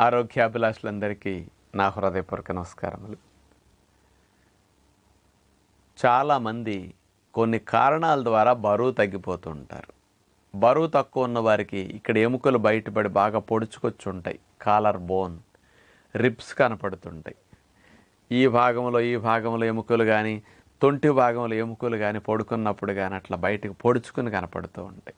ఆరోగ్యాభిలాషులందరికీ నా హృదయపూర్వక నమస్కారములు. చాలామంది కొన్ని కారణాల ద్వారా బరువు తగ్గిపోతూ ఉంటారు బరువు తక్కువ ఉన్న వారికి ఇక్కడ ఎముకలు బయటపడి బాగా పొడుచుకొచ్చి ఉంటాయి కాలర్ బోన్ రిప్స్ కనపడుతుంటాయి. ఈ భాగంలో ఈ భాగంలో ఎముకలు కానీ తొంటి భాగంలో ఎముకలు కానీ పడుకున్నప్పుడు కానీ అట్లా బయటకు పొడుచుకుని కనపడుతూ ఉంటాయి.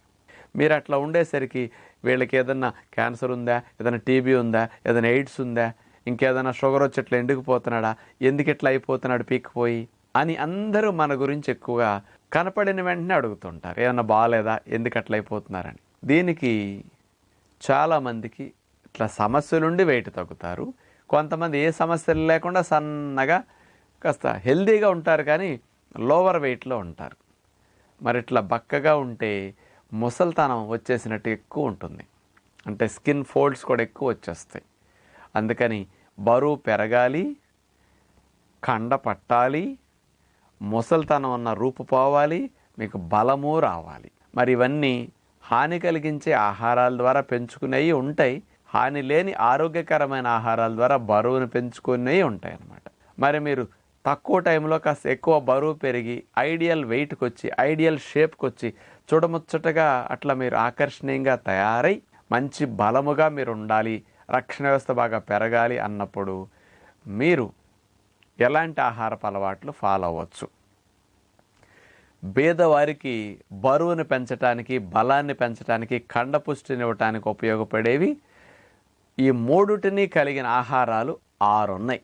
మీరు అట్లా ఉండేసరికి వీళ్ళకి ఏదన్నా క్యాన్సర్ ఉందా? ఏదైనా టీబీ ఉందా? ఏదైనా ఎయిడ్స్ ఉందా? ఇంకేదైనా షుగర్ వచ్చి ఇట్లా ఎండుకుపోతున్నాడా ఎందుకు ఇట్లా అయిపోతున్నాడు పీక్కిపోయి అని అందరూ మన గురించి ఎక్కువగా కనపడిన వెంటనే అడుగుతుంటారు. ఏమన్నా బాగాలేదా ఎందుకు అట్లా అయిపోతున్నారని. దీనికి చాలామందికి ఇట్లా సమస్యలుండి వెయిట్ తగ్గుతారు. కొంతమంది ఏ సమస్యలు లేకుండా సన్నగా కాస్త హెల్దీగా ఉంటారు కానీ లోవర్ వెయిట్లో ఉంటారు. మరి ఇట్లా బక్కగా ఉంటే ముసల్తనం వచ్చేసినట్టు ఎక్కువ ఉంటుంది. అంటే స్కిన్ ఫోల్డ్స్ కూడా ఎక్కువ వచ్చేస్తాయి. అందుకని బరువు పెరగాలి కండ పట్టాలి ముసల్తనం ఉన్న రూపు పోవాలి మీకు బలము రావాలి. మరి ఇవన్నీ హాని కలిగించే ఆహారాల ద్వారా పెంచుకునేవి ఉంటాయి. హాని లేని ఆరోగ్యకరమైన ఆహారాల ద్వారా బరువును పెంచుకునేవి ఉంటాయి అన్నమాట మరి మీరు తక్కువ టైంలో కాస్త ఎక్కువ బరువు పెరిగి ఐడియల్ వెయిట్కి వచ్చి ఐడియల్ షేప్కి వచ్చి చూడముచ్చటగా అట్లా మీరు ఆకర్షణీయంగా తయారై మంచి బలముగా మీరు ఉండాలి రక్షణ వ్యవస్థ బాగా పెరగాలి అన్నప్పుడు మీరు ఎలాంటి ఆహారపు అలవాట్లు ఫాలో అవ్వచ్చు. బీదవారికి బరువును పెంచడానికి బలాన్ని పెంచడానికి కండపుష్టినివ్వటానికి ఉపయోగపడేవి ఈ మూడుటిని కలిగిన ఆహారాలు ఆరు ఉన్నాయి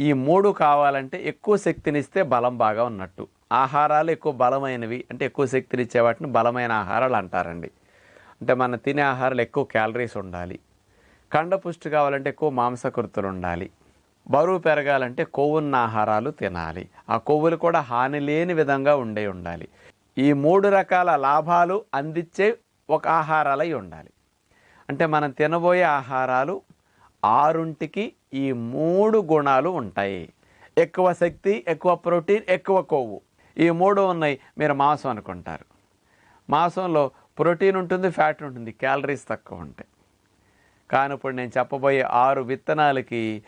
ఈ మూడు కావాలంటే ఎక్కువ శక్తినిస్తే బలం బాగా ఉన్నట్టు. ఆహారాలు ఎక్కువ బలమైనవి అంటే ఎక్కువ శక్తినిచ్చే వాటిని బలమైన ఆహారాలు అంటారండి. అంటే మనం తినే ఆహారాలు ఎక్కువ క్యాలరీస్ ఉండాలి. కండపుష్టి కావాలంటే ఎక్కువ మాంసకృతులు ఉండాలి. బరువు పెరగాలంటే కొవ్వున్న ఆహారాలు తినాలి. ఆ కొవ్వులు కూడా హాని లేని విధంగా ఉండే ఉండాలి. ఈ మూడు రకాల లాభాలు అందించే ఒక ఆహారాలై ఉండాలి. అంటే మనం తినబోయే ఆహారాలు ఆరుంటికి ఈ మూడు గుణాలు ఉంటాయి. ఎక్కువ శక్తి ఎక్కువ ప్రోటీన్ ఎక్కువ కొవ్వు. ఈ మూడు ఉన్నాయి మీరు మాంసం అనుకుంటారు. మాంసంలో ప్రోటీన్ ఉంటుంది ఫ్యాట్ ఉంటుంది క్యాలరీస్ తక్కువ ఉంటాయి. కానీ ఇప్పుడు నేను చెప్పబోయే ఆరు విత్తనాలకి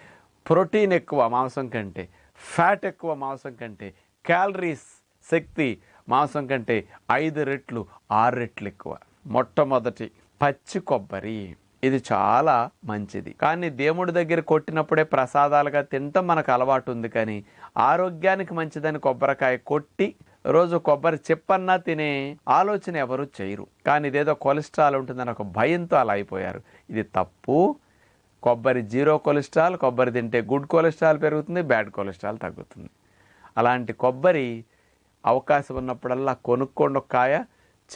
ప్రోటీన్ ఎక్కువ మాంసం కంటే ఫ్యాట్ ఎక్కువ మాంసం కంటే క్యాలరీస్ శక్తి మాంసం కంటే ఐదు రెట్లు ఆరు రెట్లు ఎక్కువ. మొట్టమొదటి పచ్చి కొబ్బరి. ఇది చాలా మంచిది. కానీ దేవుడి దగ్గర కొట్టినప్పుడే ప్రసాదాలుగా తినటం మనకు అలవాటు ఉంది కానీ ఆరోగ్యానికి మంచిదని కొబ్బరికాయ కొట్టి రోజు కొబ్బరి చెప్పన్నా తినే ఆలోచన ఎవరు చేయరు. కానీ ఇదేదో కొలెస్ట్రాల్ ఉంటుందని ఒక భయంతో అలా అయిపోయారు. ఇది తప్పు. కొబ్బరి జీరో కొలెస్ట్రాల్ కొబ్బరి తింటే గుడ్ కొలెస్ట్రాల్ పెరుగుతుంది బ్యాడ్ కొలెస్ట్రాల్ తగ్గుతుంది. అలాంటి కొబ్బరి అవకాశం ఉన్నప్పుడల్లా కొనుక్కోండి ఒక కాయ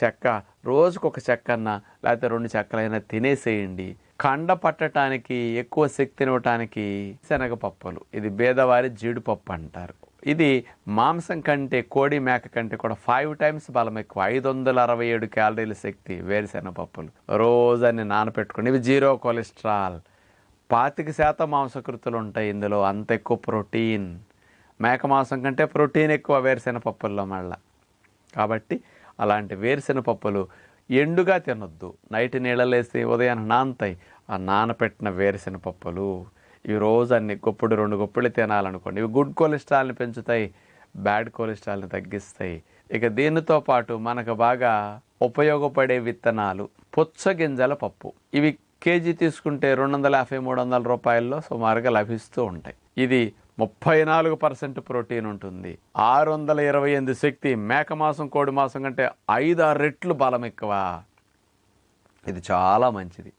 చెక్క రోజుకు ఒక చెక్కన్న లేకపోతే రెండు చెక్కలైనా తినేసేయండి. కండ పట్టడానికి ఎక్కువ శక్తినివ్వటానికి శనగపప్పులు. ఇది బేదవారి జీడిపప్పు అంటారు. ఇది మాంసం కంటే కోడి మేక కంటే కూడా ఫైవ్ టైమ్స్ బలం ఎక్కువ. ఐదు వందల అరవై ఏడు క్యాలరీల శక్తి వేరుశెనగ పప్పులు రోజని నానపెట్టుకుని ఇవి జీరో కొలెస్ట్రాల్. పాతిక శాతం మాంసకృతులు ఉంటాయి ఇందులో. అంత ఎక్కువ ప్రోటీన్. మేక మాంసం కంటే ప్రోటీన్ ఎక్కువ వేరుశెనగ పప్పుల్లో మళ్ళా. కాబట్టి అలాంటి వేరుశెన పప్పులు ఎండుగా తినొద్దు. నైట్ నీళ్ళలేసి ఉదయాన్ని నానతాయి. ఆ నానపెట్టిన వేరుశెన పప్పులు ఇవి రోజు అన్ని గుప్పుడు రెండు గుప్పులు తినాలనుకోండి. ఇవి గుడ్ కొలెస్ట్రాల్ని పెంచుతాయి బ్యాడ్ కొలెస్ట్రాల్ని తగ్గిస్తాయి. ఇక దీనితో పాటు మనకు బాగా ఉపయోగపడే విత్తనాలు పుచ్చగింజల పప్పు. ఇవి కేజీ తీసుకుంటే రెండు వందల యాభై మూడు వందల రూపాయల్లో సుమారుగా లభిస్తూ ఉంటాయి. ఇది ముప్పై నాలుగు పర్సెంట్ ప్రోటీన్ ఉంటుంది. ఆరు వందల ఇరవై ఎనిమిది శక్తి మేక మాసం కోడి మాసం కంటే ఐదు ఆరు రెట్లు బలం ఎక్కువ. ఇది చాలా మంచిది.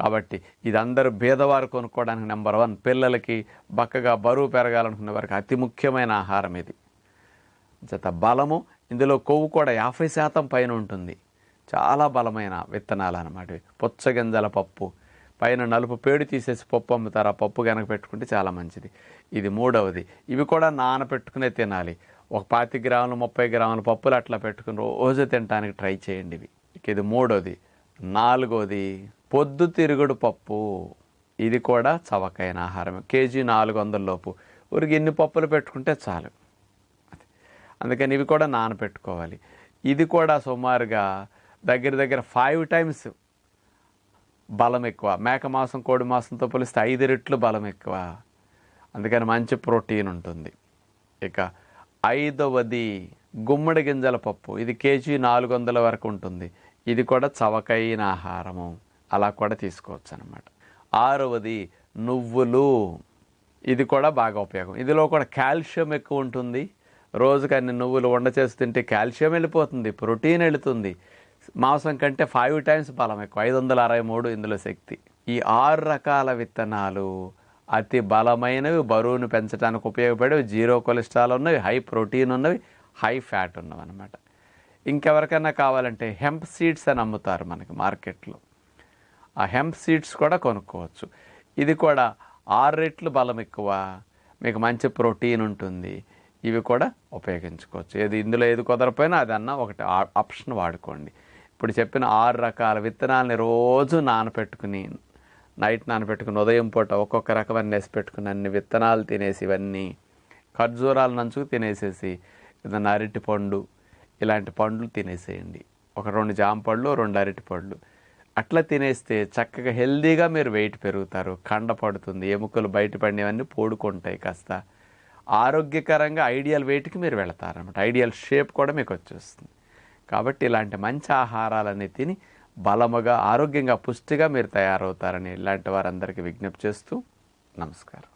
కాబట్టి ఇది అందరూ భేదవారు కొనుక్కోవడానికి నెంబర్ వన్. పిల్లలకి బక్కగా బరువు పెరగాలనుకునే వారికి అతి ముఖ్యమైన ఆహారం ఇది. జత బలము ఇందులో కొవ్వు కూడా యాభై శాతం పైన ఉంటుంది. చాలా బలమైన విత్తనాలు అన్నమాట పుచ్చగింజల పప్పు పైన నలుపు పేడు తీసేసి పప్పు అమ్ముతారు. ఆ పప్పు కనుక పెట్టుకుంటే చాలా మంచిది. ఇది మూడవది. ఇవి కూడా నానపెట్టుకునే తినాలి. ఒక పాతి గ్రాములు ముప్పై గ్రాముల పప్పులు అట్లా పెట్టుకుని రోజు తినడానికి ట్రై చేయండి ఇవి. ఇది మూడోది. నాలుగోది పొద్దు తిరుగుడు పప్పు. ఇది కూడా చవకైన ఆహారం. కేజీ నాలుగు వందల లోపు. ఊరికి ఎన్ని పప్పులు పెట్టుకుంటే చాలు. అందుకని ఇవి కూడా నానపెట్టుకోవాలి ఇది కూడా సుమారుగా దగ్గర దగ్గర ఫైవ్ టైమ్స్ బలం ఎక్కువ. మేక మాంసం కోడి మాంసంతో పోలిస్తే ఐదు రెట్లు బలం ఎక్కువ. అందుకని మంచి ప్రోటీన్ ఉంటుంది. ఇక ఐదవది గుమ్మడి గింజల పప్పు. ఇది కేజీ నాలుగు వందల వరకు ఉంటుంది. ఇది కూడా చవకైన ఆహారము. అలా కూడా తీసుకోవచ్చు అనమాట ఆరవది నువ్వులు. ఇది కూడా బాగా ఉపయోగం. ఇదిలో కూడా కాల్షియం ఎక్కువ ఉంటుంది. రోజుకి అన్ని నువ్వులు వండ చేసి తింటే కాల్షియం వెళ్ళిపోతుంది ప్రోటీన్ వెళుతుంది. మాంసం కంటే ఫైవ్ టైమ్స్ బలం ఎక్కువ. ఐదు వందల అరవై మూడు ఇందులో శక్తి. ఈ ఆరు రకాల విత్తనాలు అతి బలమైనవి బరువును పెంచడానికి ఉపయోగపడేవి. జీరో కొలెస్ట్రాల్ ఉన్నవి హై ప్రోటీన్ ఉన్నవి హై ఫ్యాట్ ఉన్నవి అనమాట ఇంకెవరికైనా కావాలంటే హెంప్ సీడ్స్ అని అమ్ముతారు మనకి మార్కెట్లో. ఆ హెంప్ సీడ్స్ కూడా కొనుక్కోవచ్చు. ఇది కూడా ఆరు రెట్లు బలం ఎక్కువ మీకు మంచి ప్రోటీన్ ఉంటుంది ఇవి కూడా ఉపయోగించుకోవచ్చు. ఏది ఇందులో ఏది కుదరపోయినా అదన్నా ఒకటి ఆప్షన్ వాడుకోండి. ఇప్పుడు చెప్పిన ఆరు రకాల విత్తనాలని రోజు నానపెట్టుకుని నైట్ నానపెట్టుకుని ఉదయం పూట ఒక్కొక్క రకమైన వేసి పెట్టుకుని అన్ని విత్తనాలు తినేసి ఇవన్నీ ఖర్జూరాలు నంచుకు తినేసేసి ఏదన్నా అరటి పండు ఇలాంటి పండ్లు తినేసేయండి. ఒక రెండు జామ పళ్ళు రెండు అరటి పళ్ళు అట్లా తినేస్తే చక్కగా హెల్దీగా మీరు వెయిట్ పెరుగుతారు కండ పడుతుంది ఎముకలు బయటపడినవన్నీ పూడుకుంటాయి కాస్త. ఆరోగ్యకరంగా ఐడియల్ వెయిట్కి మీరు వెళతారనమాట ఐడియల్ షేప్ కూడా మీకు వచ్చేస్తుంది. కాబట్టి ఇలాంటి మంచి ఆహారాలన్నీ తిని బలముగా ఆరోగ్యంగా పుష్టిగా మీరు తయారవుతారని ఇలాంటి వారందరికీ విజ్ఞప్తి చేస్తూ నమస్కారం.